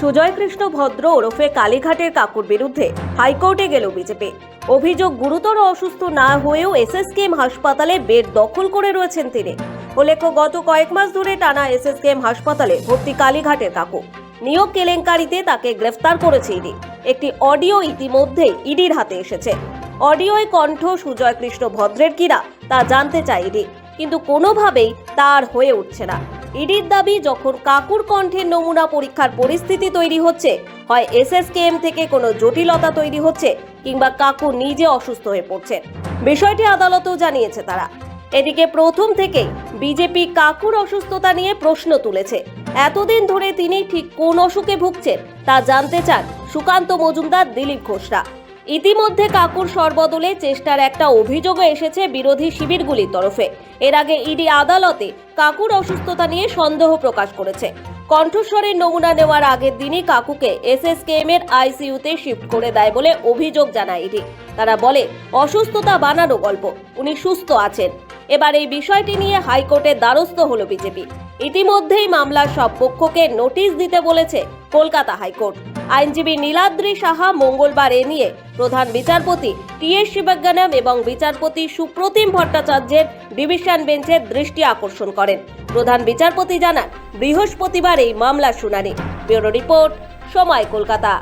সুজয় কৃষ্ণ ভদ্র ওরফে কালীঘাটের কাকুর বিরুদ্ধে হাইকোর্টে গেল বিজেপি। অভিযোগ গুরুতর অসুস্থ না হয়েও এসএসকেএম হাসপাতালে বেড দখল করে রয়েছেন তিনি। উল্লেখ্য, গত কয়েক মাস ধরে টানা এসএসকেএম হাসপাতালে ভর্তি কালীঘাটের কাকু। নিয়োগ কেলেঙ্কারিতে তাকে গ্রেফতার করেছে ইডি। একটি অডিও ইতিমধ্যেই ইডির হাতে এসেছে। অডিওয় কণ্ঠ সুজয় কৃষ্ণ ভদ্রের কিনা তা জানতে চাই ইডি। কিন্তু কোনোভাবেই তার হয়ে উঠছে না। ইডির দাবি, যখন কাকুর কণ্ঠের নমুনা পরীক্ষার পরিস্থিতি তৈরি হচ্ছে, হয় এসএসকেএম থেকে কোনো জটিলতা তৈরি হচ্ছে, কিংবা কাকু নিজে অসুস্থ হয়ে পড়ছে বিষয়টি আদালতেও জানিয়েছে তারা। এদিকে প্রথম থেকেই বিজেপি কাকুর অসুস্থতা নিয়ে প্রশ্ন তুলেছে। এতদিন ধরে তিনি ঠিক কোন অসুখে ভুগছেন, তা জানতে চান সুকান্ত মজুমদার, দিলীপ ঘোষরা। ইতিমধ্যে কাকুর সর্বদলে চেষ্টার একটা অভিযোগও এসেছে বিরোধী শিবিরগুলির তরফে। এর আগে ইডি আদালতে কাকুর অসুস্থতা নিয়ে সন্দেহ প্রকাশ করেছে। কণ্ঠস্বরের নমুনা নেওয়ার আগের দিনই কাকুকে এসএসকেএম এর আইসিইউতে শিফট করে দেয় বলে অভিযোগ জানায় ইডি। তারা বলে, অসুস্থতা বানানো গল্প। উনি সুস্থ আছেন। এবার এই বিষয়টি নিয়ে হাইকোর্টের দ্বারস্থ হল বিজেপি। ইতিমধ্যেই মামলার সব পক্ষকে নোটিশ দিতে বলেছে কলকাতা হাইকোর্ট। আইনজীবী নীলাদ্রি সাহা মঙ্গলবার এ নিয়ে প্রধান বিচারপতি টি এস শিবজ্ঞানম এবং বিচারপতি সুপ্রতিম ভট্টাচার্যের ডিভিশন বেঞ্চের দৃষ্টি আকর্ষণ করেন। প্রধান বিচারপতি জানান, বৃহস্পতিবার এই মামলা শুনানি। ব্যুরো রিপোর্ট, সময় কলকাতা।